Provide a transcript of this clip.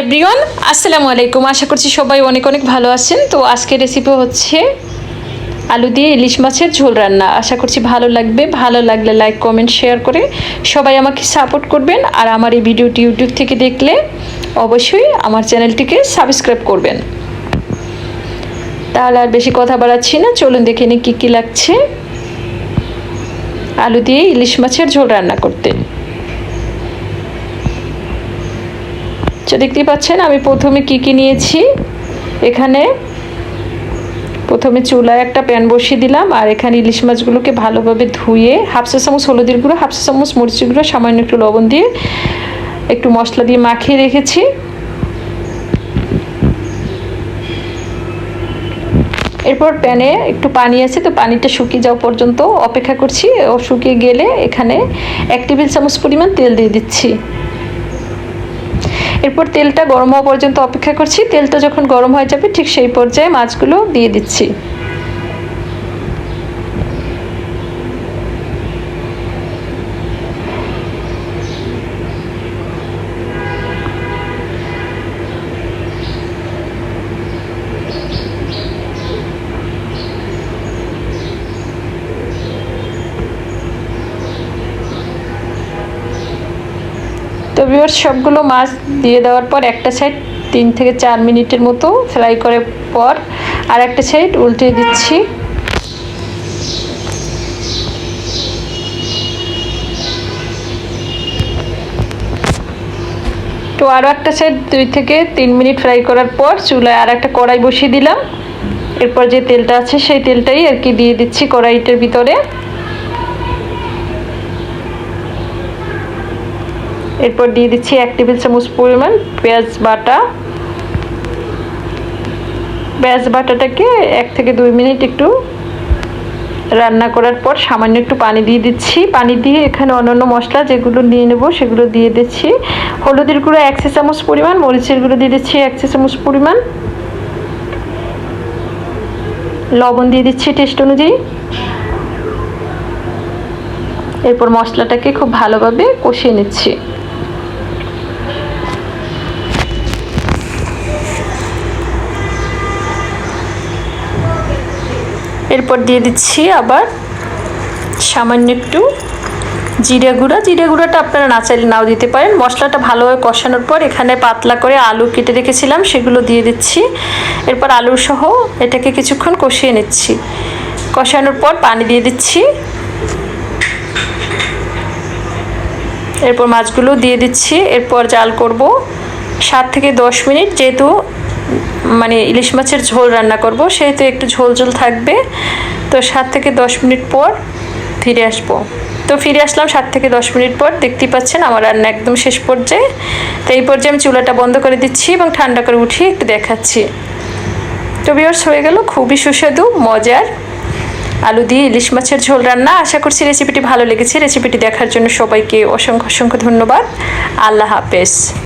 Everyone, আসসালামু আলাইকুম। আশা করছি সবাই অনেক অনেক ভালো আছেন। তো আজকের রেসিপি হচ্ছে আলু দিয়ে ইলিশ মাছের ঝোল রান্না। আশা করছি ভালো লাগবে। ভালো লাগলে লাইক কমেন্ট শেয়ার করে সবাই আমাকে সাপোর্ট করবেন। আর আমার এই ভিডিওটি ইউটিউব থেকে দেখলে অবশ্যই আমার চ্যানেলটিকে সাবস্ক্রাইব করবেন। তাহলে আর বেশি কথা বাড়াচ্ছি না। চলুন দেখে নিই কী কী লাগছে আলু দিয়ে ইলিশ মাছের ঝোল রান্না করতে। তো দেখতেই পাচ্ছেন, আমি প্রথমে কি কি নিয়েছি? এখানে প্রথমে চুলায় একটা প্যান বসিয়ে দিলাম, আর এখানে ইলিশ মাছগুলোকে ভালোভাবে ধুয়ে হাফসা চামচ হলুদের গুঁড়ো হাফসা চামচ মরিচের গুঁড়ো, সামান্য একটু লবণ দিয়ে একটু মশলা দিয়ে মাখিয়ে রেখেছি। এরপর প্যানে একটু পানি আছে, তো পানিটা শুকিয়ে যাওয়া পর্যন্ত অপেক্ষা করছি। ও শুকিয়ে গেলে এখানে এক টেবিল চামচ পরিমাণ তেল দিয়ে দিচ্ছি। এরপর তেলটা গরম হওয়া পর্যন্ত অপেক্ষা করছি। তেলটা যখন গরম হয়ে যাবে, ঠিক সেই পর্যায়ে মাছগুলো দিয়ে দিচ্ছি। তো ভিউয়ার সবগুলো মাছ দিয়ে দেওয়ার পর একটা সাইড তিন থেকে চার মিনিটের মতো ফ্রাই করার পর আর একটা সাইড উল্টে দিচ্ছি। তো আরও একটা সাইড দুই থেকে তিন মিনিট ফ্রাই করার পর চুলায় আর একটা কড়াই বসিয়ে দিলাম। এরপর যে তেলটা আছে সেই তেলটাই আর কি দিয়ে দিচ্ছি কড়াইটার ভিতরে। এরপর দিয়ে দিচ্ছি এক টেবিল চামচ পরিমাণ পেঁয়াজ বাটা। পেঁয়াজ বাটাটাকে এক থেকে দুই মিনিট একটু রান্না করার পর সামান্য একটু পানি দিয়ে দিচ্ছি। পানি দিয়ে এখানে অন্যান্য মশলা যেগুলো নিয়ে নেব সেগুলো দিয়ে দিচ্ছি। হলুদের গুঁড়ো এক চামচ পরিমাণ, মরিচের গুঁড়ো দিয়ে দিচ্ছি এক চামচ পরিমাণ। লবণ দিয়ে দিচ্ছি টেস্ট অনুযায়ী। এরপর মশলাটাকে খুব ভালোভাবে কষিয়ে নিচ্ছি। এরপর দিয়ে দিচ্ছি আবার সামান্য একটু জিরে গুঁড়া। জিরে গুঁড়োটা আপনারা না চাইলে নাও দিতে পারেন। মশলাটা ভালোভাবে কষানোর পর এখানে পাতলা করে আলু কেটে রেখেছিলাম, সেগুলো দিয়ে দিচ্ছি। এরপর আলু সহ এটাকে কিছুক্ষণ কষিয়ে নিচ্ছি। কষানোর পর পানি দিয়ে দিচ্ছি। এরপর মাছগুলো দিয়ে দিচ্ছি। এরপর জাল করব। সাত থেকে দশ মিনিট, যেহেতু মানে ইলিশ মাছের ঝোল রান্না করব, সেহেতু একটু ঝোল ঝোল থাকবে। তো সাত থেকে দশ মিনিট পর ফিরে আসব। তো ফিরে আসলাম সাত থেকে দশ মিনিট পর, দেখতেই পাচ্ছেন আমার রান্না একদম শেষ পর্যায়ে। তো এই পর্যায়ে আমি চুলাটা বন্ধ করে দিচ্ছি এবং ঠান্ডা করে উঠিয়ে একটু দেখাচ্ছি। তো বিয়ার্স হয়ে গেল খুবই সুস্বাদু, মজার আলু দিয়ে ইলিশ মাছের ঝোল রান্না। আশা করছি রেসিপিটি ভালো লেগেছে। রেসিপিটি দেখার জন্য সবাইকে অসংখ্য অসংখ্য ধন্যবাদ। আল্লাহ হাফেজ।